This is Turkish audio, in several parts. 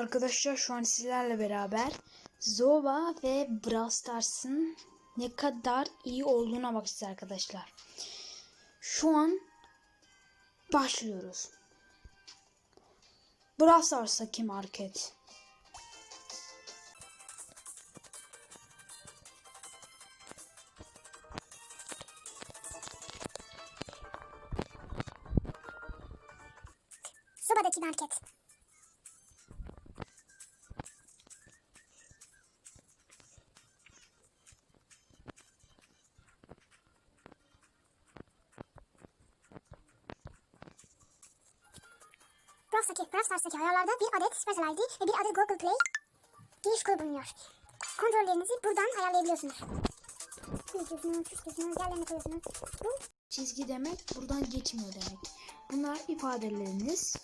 Arkadaşlar şu an sizlerle beraber Zova ve Brawl Stars'ın ne kadar iyi olduğuna bakacağız arkadaşlar. Şu an başlıyoruz. Brawl Stars'taki market. Sobadaki market. Browser'daki, Brawl Stars'taki ayarlarda bir adet Special ID ve bir adet Google Play giriş kodu bulunuyor. Kontrollerinizi buradan ayarlayabiliyorsunuz. Büyütüyorsunuz, küçültüyorsunuz, yerlerine koyuyorsunuz. Bu Çizgi demek buradan geçmiyor demek. Bunlar ifadeleriniz.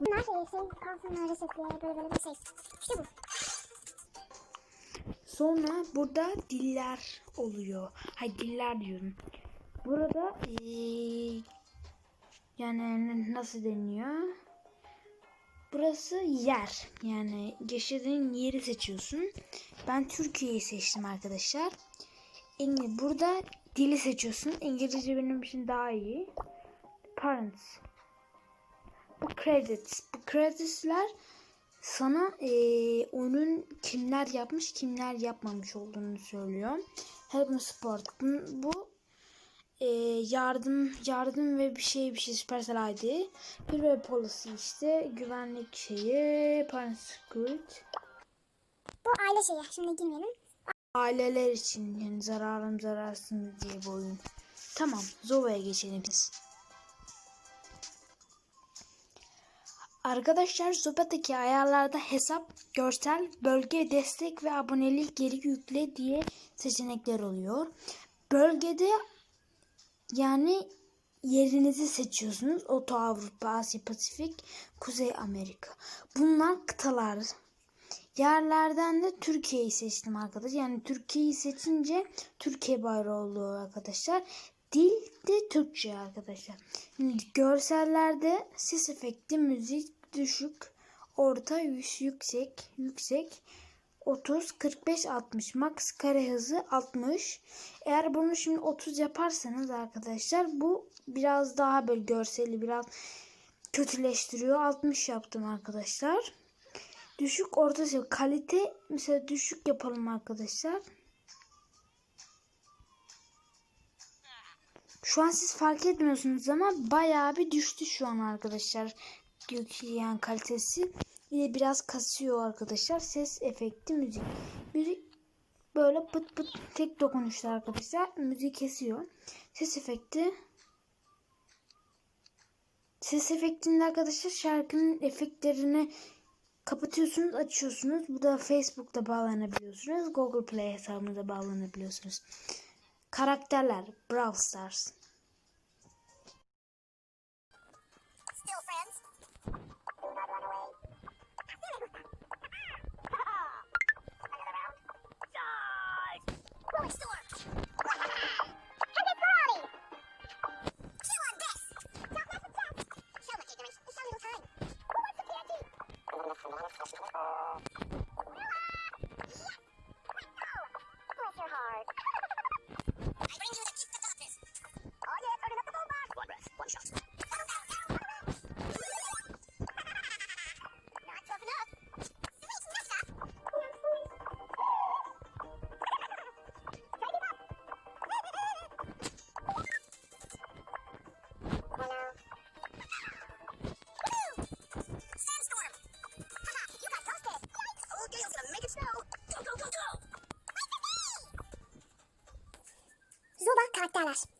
Bunlar şey, şey kalsın resetli böyle böyle bir şey. İşte bu. Sonra burada diller oluyor. Hayır diller diyorum. Burada eee, yani nasıl deniyor? Burası yer. Yani yaşadığın yeri seçiyorsun. Ben Türkiye'yi seçtim arkadaşlar. İngiliz burada dili seçiyorsun. İngilizce benim için daha iyi. Parents. Bu credits. Bu credits'ler sana eee oyunun kimler yapmış kimler yapmamış olduğunu söylüyor. Help Sport. Bu, eee, yardım yardım ve bir şey bir şey Supercell ID. Bir ve policy işte güvenlik şeyi. Security. Bu aile şeyi. Şimdi girmeyelim. Aileler için yani zararım zararsınız diye bu oyun. Tamam Zova'ya geçelim biz. Arkadaşlar Zopa'daki ayarlarda hesap, görsel, bölge, destek ve abonelik geri yükle diye seçenekler oluyor. Bölgede yani yerinizi seçiyorsunuz. Oto Avrupa, Asya Pasifik, Kuzey Amerika. Bunlar kıtalar. Yerlerden de Türkiye'yi seçtim arkadaşlar. Yani Türkiye'yi seçince Türkiye bayrağı oluyor arkadaşlar. Dil de Türkçe arkadaşlar. Şimdi görsellerde ses efekti, müzik düşük, orta, yüksek, yüksek, 30, 45, 60. Max kare hızı 60. Eğer bunu şimdi 30 yaparsanız arkadaşlar bu biraz daha böyle görseli biraz kötüleştiriyor. 60 yaptım arkadaşlar. Düşük orta seviye. Kalite mesela düşük yapalım arkadaşlar. Şu an siz fark etmiyorsunuz ama bayağı bir düştü şu an arkadaşlar. Yani kalitesi. Bir de biraz kasıyor arkadaşlar. Ses efekti müzik. Müzik böyle pıt pıt tek dokunuşlar arkadaşlar. Müzik kesiyor. Ses efekti Ses efektinde arkadaşlar şarkının efektlerini kapatıyorsunuz, açıyorsunuz. Bu da Facebook'ta bağlanabiliyorsunuz. Google Play hesabınıza bağlanabiliyorsunuz. Karakterler Brawl Stars. Dallas.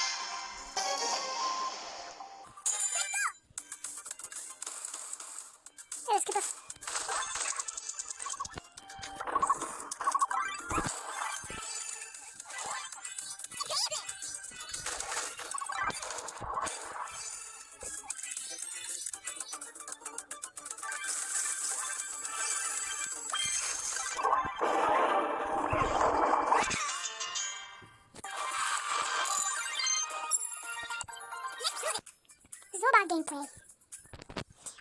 gameplay.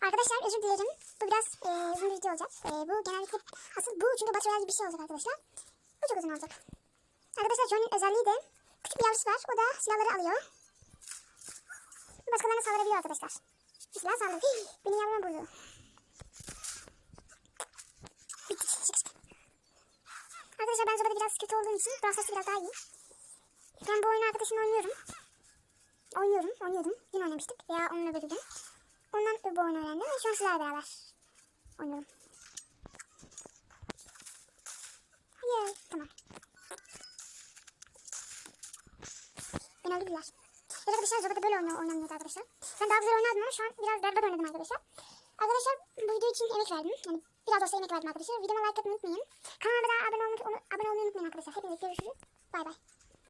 Arkadaşlar özür dilerim. Bu biraz e, uzun bir video olacak. E, bu genellikle asıl bu çünkü Battle Royale bir şey olacak arkadaşlar. Bu çok uzun olacak. Arkadaşlar John'un özelliği de küçük bir yavrusu var. O da silahları alıyor. Başkalarına saldırabiliyor arkadaşlar. Silah saldırı. Hii, Benim. Çık çık. Arkadaşlar ben Zoba'da biraz kötü olduğum için Brawl biraz daha iyi. Ben bu oyunu arkadaşımla oynuyorum. Oynuyorum, oynuyordum. Dün oynamıştık veya onun öbür gün. Ondan bu oyunu öğrendim ve şu an sizlerle beraber oynuyorum. Hayır, tamam. Beni öldürdüler. Evet arkadaşlar Zoba'da böyle oyunu oynanıyordu arkadaşlar. Ben daha güzel oynardım ama şu an biraz berbat oynadım arkadaşlar. Arkadaşlar bu video için emek verdim. Yani biraz olsa emek verdim arkadaşlar. Videoma like atmayı unutmayın. Kanalıma da abone olmayı, abone olmayı unutmayın arkadaşlar. Hepinize görüşürüz. Bay bay.